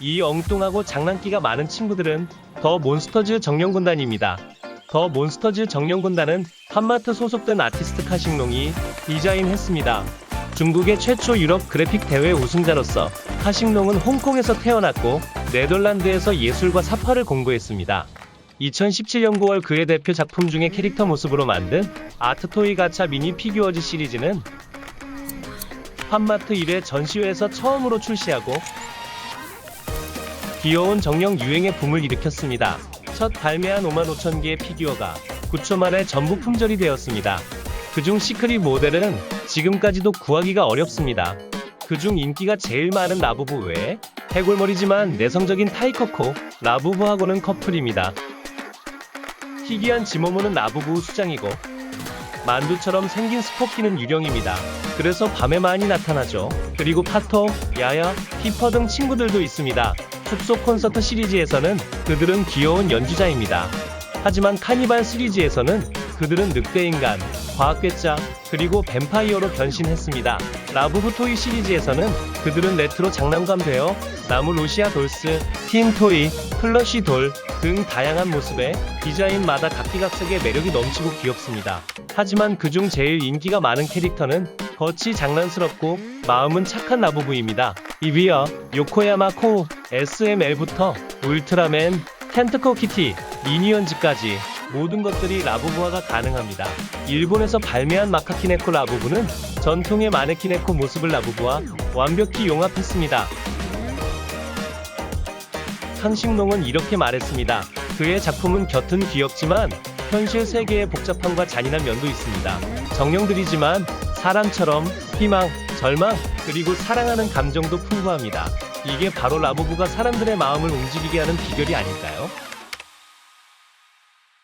이 엉뚱하고 장난기가 많은 친구들은 더 몬스터즈 정령군단입니다. 더 몬스터즈 정령군단은 한마트 소속된 아티스트 카식농이 디자인했습니다. 중국의 최초 유럽 그래픽 대회 우승자로서 카식농은 홍콩에서 태어났고 네덜란드에서 예술과 사파를 공부했습니다. 2017년 9월 그의 대표 작품 중에 캐릭터 모습으로 만든 아트토이 가차 미니 피규어즈 시리즈는 한마트 1회 전시회에서 처음으로 출시하고 귀여운 정령 유행의 붐을 일으켰습니다. 첫 발매한 5만 5천 개의 피규어가 9초 만에 전부 품절이 되었습니다. 그중 시크릿 모델은 지금까지도 구하기가 어렵습니다. 그중 인기가 제일 많은 라부부 외에 해골머리지만 내성적인 타이커코 라부부하고는 커플입니다. 희귀한 지모모는 라부부 수장이고 만두처럼 생긴 스포키는 유령입니다. 그래서 밤에 많이 나타나죠. 그리고 파토, 야야, 히퍼 등 친구들도 있습니다. 숲속 콘서트 시리즈에서는 그들은 귀여운 연주자입니다. 하지만 카니발 시리즈에서는 그들은 늑대인간, 과학괴짜, 그리고 뱀파이어로 변신했습니다. 라부부 토이 시리즈에서는 그들은 레트로 장난감 되어 나무 로시아 돌스, 틴 토이, 플러시 돌 등 다양한 모습에 디자인마다 각기각색의 매력이 넘치고 귀엽습니다. 하지만 그중 제일 인기가 많은 캐릭터는 겉이 장난스럽고 마음은 착한 라부부입니다. 이비어, 요코야마 코, SML부터 울트라맨, 텐트커 키티, 미니언즈까지 모든 것들이 라부부화가 가능합니다. 일본에서 발매한 마카키네코 라부부는 전통의 마네키네코 모습을 라부부와 완벽히 용합했습니다. 상식농은 이렇게 말했습니다. 그의 작품은 곁은 귀엽지만 현실 세계의 복잡함과 잔인한 면도 있습니다. 정령들이지만 사람처럼 희망, 절망, 그리고 사랑하는 감정도 풍부합니다. 이게 바로 라부부가 사람들의 마음을 움직이게 하는 비결이 아닐까요?